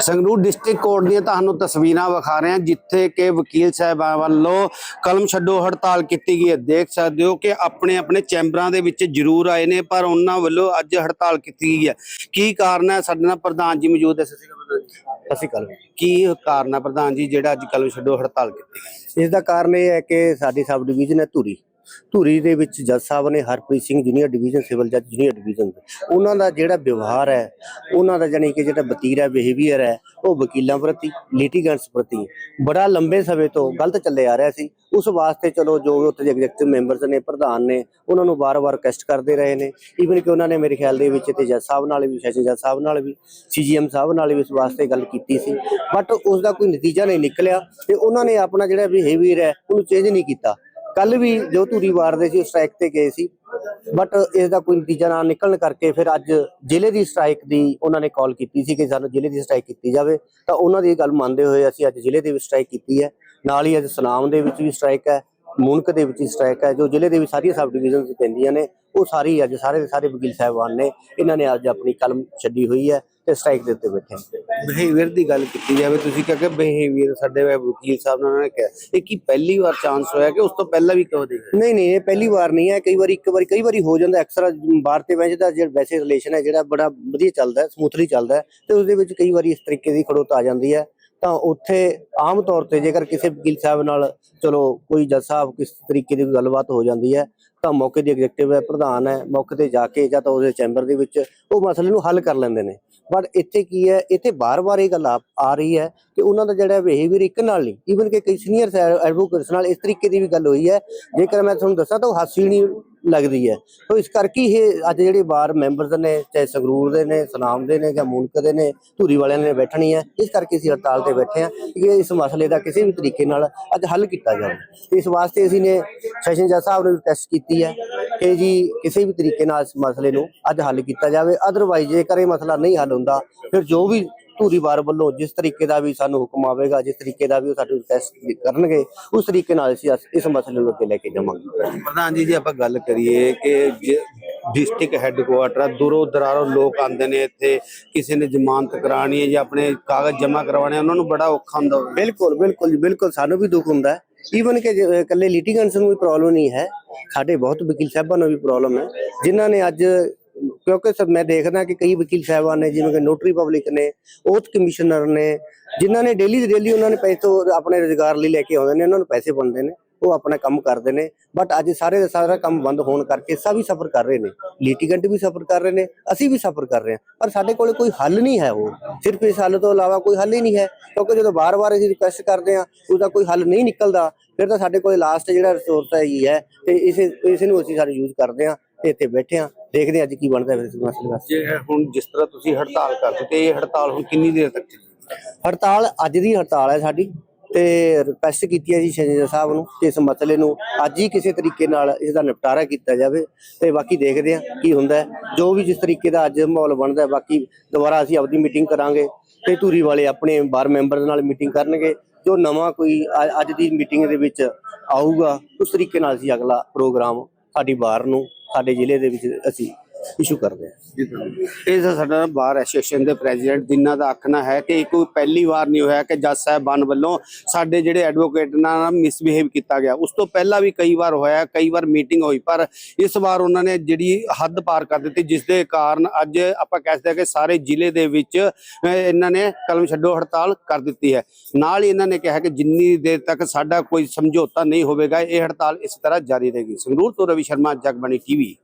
Sangrur district court ਦੀਆਂ ਤੁਹਾਨੂੰ ਤਸਵੀਰਾਂ ਵਿਖਾ ਰਹੇ ਹਾਂ ਜਿੱਥੇ ਕਿ ਵਕੀਲ ਸਾਹਿਬਾਂ ਵੱਲੋਂ ਕਲਮ ਛੱਡੋ ਹੜਤਾਲ ਕੀਤੀ ਗਈ ਹੈ। ਦੇਖ ਸਕਦੇ ਹੋ ਕਿ ਆਪਣੇ ਆਪਣੇ ਚੈਂਬਰਾਂ ਦੇ ਵਿੱਚ ਜ਼ਰੂਰ ਆਏ ਨੇ ਪਰ ਉਹਨਾਂ ਵੱਲੋਂ ਅੱਜ ਹੜਤਾਲ ਕੀਤੀ ਗਈ ਹੈ। ਕੀ ਕਾਰਨ ਹੈ? ਸਾਡੇ ਨਾਲ ਪ੍ਰਧਾਨ ਜੀ ਮੌਜੂਦ ਹੈ। ਅਸੀਂ ਕੱਲ ਕੀ ਕਾਰਨ ਹੈ ਪ੍ਰਧਾਨ ਜੀ ਜਿਹੜਾ ਅੱਜ ਕਲਮ ਛੱਡੋ ਹੜਤਾਲ ਕੀਤੀ ਇਸ ਦਾ ਕਾਰਨ ਇਹ ਹੈ ਕਿ ਸਾਡੀ ਸਬ ਡਿਵੀਜ਼ਨ ਹੈ ਧੂਰੀ। ਧੂਰੀ ਦੇ ਵਿੱਚ ਜੱਜ ਸਾਹਿਬ ਨੇ Harpreet Singh junior division, civil ਜੱਜ ਜੂਨੀਅਰ ਡਿਵੀਜ਼ਨ ਉਹਨਾਂ ਦਾ ਜਿਹੜਾ ਵਿਵਹਾਰ ਹੈ, ਉਹਨਾਂ ਦਾ ਜਾਨੀ ਕਿ ਜਿਹੜਾ ਵਤੀਰਾ, ਬਿਹੇਵੀਅਰ ਹੈ, ਉਹ ਵਕੀਲਾਂ ਪ੍ਰਤੀ ਲਿਟੀਗੈਂਟਸ ਪ੍ਰਤੀ ਬੜਾ ਲੰਬੇ ਸਮੇਂ ਤੋਂ ਗਲਤ ਚੱਲੇ ਆ ਰਿਹਾ ਸੀ। ਉਸ ਵਾਸਤੇ ਚਲੋ ਜੋ ਉੱਥੇ ਦੇ ਐਗਜ਼ੈਕਟਿਵ ਮੈਂਬਰਸ ਨੇ, ਪ੍ਰਧਾਨ ਨੇ, ਉਹਨਾਂ ਨੂੰ ਵਾਰ-ਵਾਰ ਕਸ਼ਟ ਕਰਦੇ ਰਹੇ ਨੇ। ਈਵਨ ਕਿ ਉਹਨਾਂ ਨੇ ਮੇਰੇ ਖਿਆਲ ਦੇ ਵਿੱਚ ਤੇ ਜੱਜ ਸਾਹਿਬ ਨਾਲ ਵੀ ਸੈਸ਼ਨ ਜੱਜ ਸਾਹਿਬ ਨਾਲ ਵੀ ਸੀਜੀਐਮ ਸਾਹਿਬ ਨਾਲ ਵੀ ਇਸ ਵਾਸਤੇ ਗੱਲ ਕੀਤੀ ਸੀ। ਬਟ ਉਸ ਦਾ ਕੋਈ ਨਤੀਜਾ ਨਹੀਂ ਨਿਕਲਿਆ ਤੇ ਉਹਨਾਂ ਨੇ ਆਪਣਾ ਜਿਹੜਾ ਬਿਹੇਵੀਅਰ ਹੈ, ਉਹਨੂੰ ਚੇਂਜ ਨਹੀਂ ਕੀਤਾ। ਕੱਲ ਵੀ ਜੋ ਧੂਰੀ ਵਾਰਦੇ ਸੀ ਉਹ ਸਟ੍ਰਾਈਕ ਤੇ ਗਏ ਸੀ ਬਟ ਇਸ ਦਾ ਕੋਈ ਨਤੀਜਾ ਨਾ ਨਿਕਲਣ ਕਰਕੇ ਫਿਰ ਅੱਜ ਜ਼ਿਲ੍ਹੇ ਦੀ ਸਟ੍ਰਾਈਕ ਦੀ ਉਹਨਾਂ ਨੇ ਕਾਲ ਕੀਤੀ ਸੀ ਕਿ ਸਾਨੂੰ ਜ਼ਿਲ੍ਹੇ ਦੀ ਸਟ੍ਰਾਈਕ ਕੀਤੀ ਜਾਵੇ। ਤਾਂ ਉਹਨਾਂ ਦੀ ਗੱਲ ਮੰਨਦੇ ਹੋਏ ਅਸੀਂ ਅੱਜ ਜ਼ਿਲ੍ਹੇ ਦੇ ਵਿੱਚ ਸਟ੍ਰਾਈਕ ਕੀਤੀ ਹੈ। ਨਾਲ ਹੀ ਅੱਜ ਸਲਾਮ ਦੇ ਵਿੱਚ ਵੀ ਸਟ੍ਰਾਈਕ ਹੈ ਮੁਨਕ ਦੇ ਵਿੱਚ ਵੀ ਸਟ੍ਰਾਈਕ ਹੈ, ਜੋ ਜ਼ਿਲ੍ਹੇ ਦੇ ਵਿੱਚ ਸਾਰੀਆਂ ਸਬ ਡਿਵੀਜ਼ਨਸ ਪੈਂਦੀਆਂ ਨੇ, ਉਹ ਸਾਰੀ ਅੱਜ ਸਾਰੇ ਦੇ ਸਾਰੇ ਵਕੀਲ ਸਾਹਿਬਾਨ ਨੇ, ਇਹਨਾਂ ਨੇ ਅੱਜ ਆਪਣੀ ਕਲਮ ਛੱਡੀ ਹੋਈ ਹੈ ਤੇ ਸਟ੍ਰਾਈਕ ਦੇ ਉੱਤੇ ਬੈਠੇ ਬਿਹੇਵੀਅਰ ਦੀ ਗੱਲ ਕੀਤੀ ਜਾਵੇ, ਤੁਸੀਂ ਕਿਹਾ ਕਿ ਬਿਹੇਵੀਅਰ ਸਾਡੇ ਵਕੀਲ ਸਾਹਿਬ ਨੇ ਉਹਨਾਂ ਨੇ ਕਿਹਾ। ਇਹ ਕੀ ਪਹਿਲੀ ਵਾਰ ਚਾਂਸ ਹੋਇਆ ਕਿ ਉਸ ਤੋਂ ਪਹਿਲਾਂ ਵੀ ਕਹੋ ਦੇ ਨਹੀਂ ਨਹੀਂ, ਇਹ ਪਹਿਲੀ ਵਾਰ ਨਹੀਂ ਹੈ। ਕਈ ਵਾਰੀ, ਇੱਕ ਵਾਰੀ, ਕਈ ਵਾਰੀ ਹੋ ਜਾਂਦਾ ਐਕਸਟਰਾ ਬਾਹਰ ਤੇ ਵੈਸੇ ਦਾ ਜਿਹੜਾ ਵੈਸੇ ਰਿਲੇਸ਼ਨ ਹੈ, ਜਿਹੜਾ ਬੜਾ ਵਧੀਆ ਚੱਲਦਾ ਸਮੂਥਲੀ ਚੱਲਦਾ ਤੇ ਉਸ ਦੇ ਵਿੱਚ ਕਈ ਵਾਰੀ ਇਸ ਤਰੀਕੇ ਦੀ ਖੜੋਤ ਆ ਜਾਂਦੀ ਹੈ। ਤਾਂ ਉੱਥੇ ਆਮ ਤੌਰ ਤੇ ਜੇਕਰ ਕਿਸੇ ਵਕੀਲ ਸਾਹਿਬ ਨਾਲ, ਚਲੋ, ਕੋਈ ਜੱਜ ਸਾਹਿਬ ਕਿਸ ਤਰੀਕੇ ਦੀ ਗੱਲਬਾਤ ਹੋ ਜਾਂਦੀ ਹੈ ਤਾਂ ਮੌਕੇ ਦੀ ਐਗਜ਼ੈਕਟਿਵ ਹੈ ਪ੍ਰਧਾਨ ਹੈ, ਮੌਕੇ ਤੇ ਜਾ ਕੇ ਜਾਂ ਤਾਂ ਉਹਦੇ ਚੈਂਬਰ ਦੇ ਵਿੱਚ ਉਹ ਮਸਲੇ ਨੂੰ ਹੱਲ ਕਰ ਲੈਂਦੇ ਨੇ। ਬਟ ਇੱਥੇ ਕੀ ਹੈ, ਇੱਥੇ ਬਾਰ-ਬਾਰ ਇਹ ਗੱਲ ਆ ਆ ਰਹੀ ਹੈ ਕਿ ਉਹਨਾਂ ਦਾ ਜਿਹੜਾ ਬਿਹੇਵੀਅਰ ਇੱਕ ਨਾਲ ਨਹੀਂ ਈਵਨ ਕਿ ਕਈ ਸੀਨੀਅਰ ਐਡਵੋਕੇਟਸ ਨਾਲ ਇਸ ਤਰੀਕੇ ਦੀ ਵੀ ਗੱਲ ਹੋਈ ਹੈ। ਜੇਕਰ ਮੈਂ ਤੁਹਾਨੂੰ ਦੱਸਾਂ ਤਾਂ ਉਹ ਹਾਸੀ ਨਹੀਂ ਲੱਗਦੀ ਹੈ। ਸੋ ਇਸ ਕਰਕੇ ਇਹ ਅੱਜ ਜਿਹੜੇ ਬਾਰ ਮੈਂਬਰਸ ਨੇ, ਚਾਹੇ ਸੰਗਰੂਰ ਦੇ ਨੇ, ਸੁਨਾਮ ਦੇ ਨੇ ਜਾਂ ਮੂਨਕ ਦੇ ਨੇ, ਧੂਰੀ ਵਾਲਿਆਂ ਨੇ ਬੈਠਣੀ ਹੈ। ਇਸ ਕਰਕੇ ਅਸੀਂ ਹੜਤਾਲ ਤੇ ਬੈਠੇ ਹਾਂ ਕਿ ਇਸ ਮਸਲੇ ਦਾ ਕਿਸੇ ਵੀ ਤਰੀਕੇ ਨਾਲ ਅੱਜ ਹੱਲ ਕੀਤਾ ਜਾਵੇ। ਇਸ ਵਾਸਤੇ ਅਸੀਂ ਨੇ ਸੈਸ਼ਨ ਜੱਜ ਸਾਹਿਬ ਨੂੰ ਟੈਸਟ ਕੀਤੀ ਹੈ ਕਿ ਜੀ ਕਿਸੇ ਵੀ ਤਰੀਕੇ ਨਾਲ ਇਸ ਮਸਲੇ ਨੂੰ ਅੱਜ ਹੱਲ ਕੀਤਾ ਜਾਵੇ। ਅਦਰਵਾਈਜ਼ ਜੇਕਰ ਇਹ ਮਸਲਾ ਨਹੀਂ ਹੱਲ ਹੁੰਦਾ, ਫਿਰ ਜੋ ਵੀ ਧੂਰੀ ਵਾਰ ਵੱਲੋਂ ਜਿਸ ਤਰੀਕੇ ਦਾ ਵੀ ਸਾਨੂੰ ਹੁਕਮ ਆਵੇਗਾ ਜਿਸ ਤਰੀਕੇ ਦਾ ਵੀ ਉਹ ਸਾਨੂੰ ਰਿਕੁਐਸਟ ਕਰਨਗੇ ਉਸ ਤਰੀਕੇ ਨਾਲ ਅਸੀਂ ਇਸ- ਮਸਲੇ ਨੂੰ ਅੱਗੇ ਲੈ ਕੇ ਜਾਵਾਂਗੇ। ਪ੍ਰਧਾਨ ਜੀ ਜੇ ਆਪਾਂ ਗੱਲ ਕਰੀਏ ਕਿ ਡਿਸਟ੍ਰਿਕਟ ਹੈੱਡਕੁਆਟਰ ਦੂਰੋਂ ਦਰਾਰੋਂ ਲੋਕ ਆਉਂਦੇ ਨੇ ਇੱਥੇ ਕਿਸੇ ਨੇ ਜ਼ਮਾਨਤ ਕਰਾਣੀ ਹੈ ਜਾਂ ਆਪਣੇ ਕਾਗਜ਼ ਜਮ੍ਹਾਂ ਕਰਵਾਉਣੇ ਆ, ਉਹਨਾਂ ਨੂੰ ਬੜਾ ਔਖਾ ਹੁੰਦਾ ਬਿਲਕੁਲ ਬਿਲਕੁਲ ਜੀ ਬਿਲਕੁਲ ਸਾਨੂੰ ਵੀ ਦੁੱਖ ਹੁੰਦਾ ਈਵਨ ਕਿ ਇਕੱਲੇ ਲਿਟੀਗੈਂਟਸ ਨੂੰ ਵੀ ਪ੍ਰੋਬਲਮ ਨਹੀਂ ਹੈ ਸਾਡੇ ਬਹੁਤ ਵਕੀਲ ਸਾਹਿਬਾਂ ਨੂੰ ਵੀ ਪ੍ਰੋਬਲਮ ਹੈ ਜਿਨ੍ਹਾਂ ਨੇ ਅੱਜ ਕਿਉਂਕਿ ਸਭ ਮੈਂ ਦੇਖਦਾ ਕਿ ਕਈ ਵਕੀਲ ਸਾਹਿਬਾਨ ਨੇ, ਜਿਵੇਂ ਕਿ ਨੋਟਰੀ ਪਬਲਿਕ ਨੇ ਓਥ ਕਮਿਸ਼ਨਰ ਨੇ, ਜਿਨ੍ਹਾਂ ਨੇ ਡੇਲੀ ਦੀ ਡੇਲੀ ਉਹਨਾਂ ਨੇ ਪੈਸੇ ਤੋਂ ਆਪਣੇ ਰੋਜ਼ਗਾਰ ਲਈ ਲੈ ਕੇ ਆਉਂਦੇ ਨੇ, ਉਹਨਾਂ ਨੂੰ ਪੈਸੇ ਬਣਦੇ ਨੇ, ਉਹ ਆਪਣਾ ਕੰਮ ਕਰਦੇ ਨੇ। ਬਟ ਅੱਜ ਸਾਰੇ ਦਾ ਸਾਰਾ ਕੰਮ ਬੰਦ ਹੋਣ ਕਰਕੇ ਸਭ ਹੀ ਸਫਰ ਕਰ ਰਹੇ ਨੇ। ਲਿਟੀਗੈਂਟ ਵੀ ਸਫਰ ਕਰ ਰਹੇ ਨੇ, ਅਸੀਂ ਵੀ ਸਫਰ ਕਰ ਰਹੇ ਹਾਂ। ਪਰ ਸਾਡੇ ਕੋਲ ਕੋਈ ਹੱਲ ਨਹੀਂ ਹੈ ਉਹ। ਸਿਰਫ ਇਸ ਹੱਲ ਤੋਂ ਇਲਾਵਾ ਕੋਈ ਹੱਲ ਹੀ ਨਹੀਂ ਹੈ। ਕਿਉਂਕਿ ਜਦੋਂ ਬਾਰ-ਬਾਰ ਅਸੀਂ ਰਿਕੁਐਸਟ ਕਰਦੇ ਹਾਂ, ਉਹਦਾ ਕੋਈ ਹੱਲ ਨਹੀਂ ਨਿਕਲਦਾ, ਫਿਰ ਤਾਂ ਸਾਡੇ ਕੋਲ ਲਾਸਟ ਜਿਹੜਾ ਰਿਸੋਰਸ ਹੈ ਹੀ ਹੈ ਤੇ ਇਸੇ ਇਸ ਨੂੰ ਅਸੀਂ ਸਾਰੇ ਯੂਜ਼ ਕਰਦੇ ਹਾਂ ਤੇ ਇੱਥੇ ਬੈਠੇ ਹਾਂ। ਦੇਖਦੇ ਹਾਂ ਅੱਜ ਕੀ ਬਣਦਾ ਫਿਰ ਇਸ ਮਸਲੇ ਦਾ ਜੇ ਹੁਣ ਜਿਸ ਤਰ੍ਹਾਂ ਤੁਸੀਂ ਹੜਤਾਲ ਕਰ ਦਿੱਤੀ ਇਹ ਹੜਤਾਲ ਹੁਣ ਕਿੰਨੀ ਦੇਰ ਤੱਕ ਚੱਲੇਗੀ ਹੜਤਾਲ ਅੱਜ ਦੀ ਹੜਤਾਲ ਹੈ ਸਾਡੀ ਤੇ ਰਿਕੁਐਸਟ ਕੀਤੀ ਹੈ ਜੀ ਸ਼ੈਨੇਜਰ ਸਾਹਿਬ ਨੂੰ ਕਿ ਇਸ ਮਸਲੇ ਨੂੰ ਅੱਜ ਹੀ ਕਿਸੇ ਤਰੀਕੇ ਨਾਲ ਇਸ ਦਾ ਨਿਪਟਾਰਾ ਕੀਤਾ ਜਾਵੇ ਤੇ ਬਾਕੀ ਦੇਖਦੇ ਹਾਂ ਕੀ ਹੁੰਦਾ ਜੋ ਵੀ ਜਿਸ ਤਰੀਕੇ ਦਾ ਅੱਜ ਮਾਹੌਲ ਬਣਦਾ ਬਾਕੀ ਦੁਬਾਰਾ ਅਸੀਂ ਆਪਣੀ ਮੀਟਿੰਗ ਕਰਾਂਗੇ ਤੇ ਧੂਰੀ ਵਾਲੇ ਆਪਣੇ ਬਾਰ ਮੈਂਬਰਸ ਨਾਲ ਮੀਟਿੰਗ ਕਰਨਗੇ। ਜੋ ਨਵਾਂ ਕੋਈ ਅੱਜ ਦੀ ਮੀਟਿੰਗ ਦੇ ਵਿੱਚ ਆਊਗਾ ਉਸ ਤਰੀਕੇ ਨਾਲ ਅਸੀਂ ਅਗਲਾ ਪ੍ਰੋਗਰਾਮ ਸਾਡੀ ਬਾਰ ਨੂੰ ਸਾਡੇ ਜ਼ਿਲ੍ਹੇ ਦੇ ਵਿੱਚ ਅਸੀਂ ਇਸ਼ੂ ਕਰਦੇ ਹਾਂ ਇਹ ਸਾਡਾ ਬਾਰ ਐਸੋਸੀਏਸ਼ਨ ਦੇ ਪ੍ਰੈਜ਼ੀਡੈਂਟ ਜਿਨ੍ਹਾਂ ਦਾ ਆਖਣਾ ਹੈ ਕਿ ਕੋਈ ਪਹਿਲੀ ਵਾਰ ਨਹੀਂ ਹੋਇਆ ਕਿ ਜੱਜ ਸਾਹਿਬਾਨ ਵੱਲੋਂ ਸਾਡੇ ਜਿਹੜੇ ਐਡਵੋਕੇਟ ਨਾਲ ਮਿਸਬਿਹੇਵ ਕੀਤਾ ਗਿਆ। ਉਸ ਤੋਂ ਪਹਿਲਾਂ ਵੀ ਕਈ ਵਾਰ ਹੋਇਆ, ਕਈ ਵਾਰ ਮੀਟਿੰਗ ਹੋਈ, ਪਰ ਇਸ ਵਾਰ ਉਹਨਾਂ ਨੇ ਜਿਹੜੀ ਹੱਦ ਪਾਰ ਕਰ ਦਿੱਤੀ, ਜਿਸ ਦੇ ਕਾਰਨ ਅੱਜ ਆਪਾਂ ਕਹਿ ਸਕਦੇ ਹਾਂ ਕਿ ਸਾਰੇ ਜ਼ਿਲ੍ਹੇ ਦੇ ਵਿੱਚ ਇਹਨਾਂ ਨੇ ਕਲਮ ਛੱਡੋ ਹੜਤਾਲ ਕਰ ਦਿੱਤੀ ਹੈ। ਨਾਲ ਹੀ ਇਹਨਾਂ ਨੇ ਕਿਹਾ ਕਿ ਜਿੰਨੀ ਦੇਰ ਤੱਕ ਸਾਡਾ ਕੋਈ ਸਮਝੌਤਾ ਨਹੀਂ ਹੋਵੇਗਾ, ਇਹ ਹੜਤਾਲ ਇਸ ਤਰ੍ਹਾਂ ਜਾਰੀ ਰਹੇਗੀ। ਸੰਗਰੂਰ ਤੋਂ ਰਵੀ ਸ਼ਰਮਾ, ਜਗਬਾਣੀ ਟੀਵੀ।